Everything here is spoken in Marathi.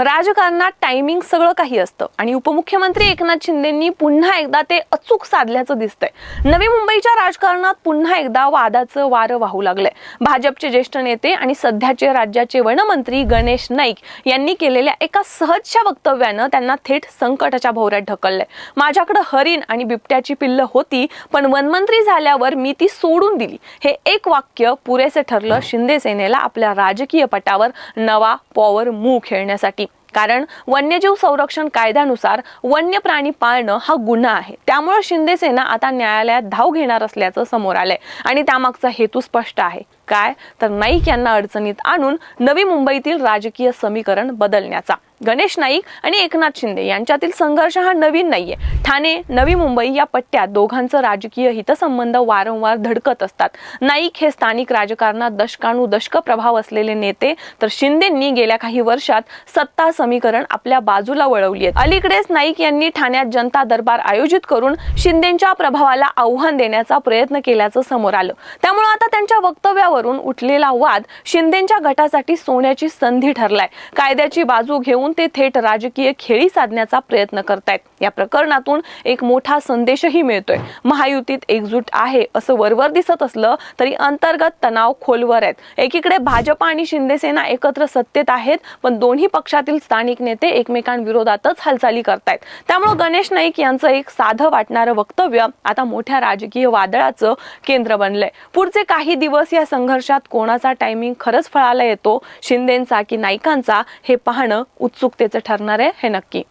राजकारणात टायमिंग सगळं काही असतं. आणि उपमुख्यमंत्री एकनाथ शिंदेंनी पुन्हा एकदा ते अचूक साधल्याचं दिसतंय. नवी मुंबईच्या राजकारणात पुन्हा एकदा वादाचं वारं वाहू लागलंय. भाजपचे ज्येष्ठ नेते आणि सध्याचे राज्याचे वनमंत्री गणेश नाईक यांनी केलेल्या एका सहजच्या वक्तव्यानं त्यांना थेट संकटाच्या भोवऱ्यात ढकललंय. माझ्याकडे हरिण आणि बिबट्याची पिल्ल होती पण वनमंत्री झाल्यावर मी ती सोडून दिली. हे एक वाक्य पुरेसे ठरलं शिंदे सेनेला आपल्या राजकीय पटावर नवा पॉवर मूव खेळण्यासाठी. कारण वन्यजीव संरक्षण कायद्यानुसार वन्य प्राणी पाळणं हा गुन्हा आहे. त्यामुळे शिंदे सेना आता न्यायालयात धाव घेणार असल्याचं समोर आलंय आणि त्यामागचा हेतू स्पष्ट आहे. काय? तर नाईक यांना अडचणीत आणून नवी मुंबईतील राजकीय समीकरण बदलण्याचा. गणेश नाईक आणि एकनाथ शिंदे यांच्यातील संघर्ष हा नवीन नाहीये. ठाणे नवी मुंबई या पट्ट्यात दोघांचं राजकीय हितसंबंध वारंवार धडकत असतात. नाईक हे स्थानिक राजकारणात दशकानुदशक प्रभाव असलेले नेते तर शिंदेंनी गेल्या काही वर्षात सत्ता समीकरण आपल्या बाजूला वळवली आहेत. अलीकडेच नाईक यांनी ठाण्यात जनता दरबार आयोजित करून शिंदेच्या प्रभावाला आव्हान देण्याचा प्रयत्न केल्याचं समोर आलं. त्यामुळे आता त्यांच्या वक्तव्यावरून उठलेला वाद शिंदेच्या गटासाठी सोन्याची संधी ठरलाय. कायद्याची बाजू घेऊन ते थेट राजकीय खेळी साधण्याचा प्रयत्न करतायत. या प्रकरणातून एक मोठा संदेशही मिळतोय. महायुतीत एकजूट आहे असं वरवर दिसत असलं तरी अंतर्गत तणाव खोलवर आहेत. एकीकडे भाजप आणि शिंदेसेना एकत्र सत्तेत आहेत पण दोन्ही पक्षातील स्थानिक नेते एकमेकांविरोधातच हालचाली करतायत. त्यामुळे गणेश नाईक यांचं एक साधं वाटणारं वक्तव्य आता मोठ्या राजकीय वादळाचं केंद्र बनलंय. पुढचे काही काही दिवस या संघर्षात कोणाचा टायमिंग खरंच फळाला येतो शिंदेचा की नाईकांचा हे पाहणं उत्सुकतेचं ठरणार आहे हे नक्की.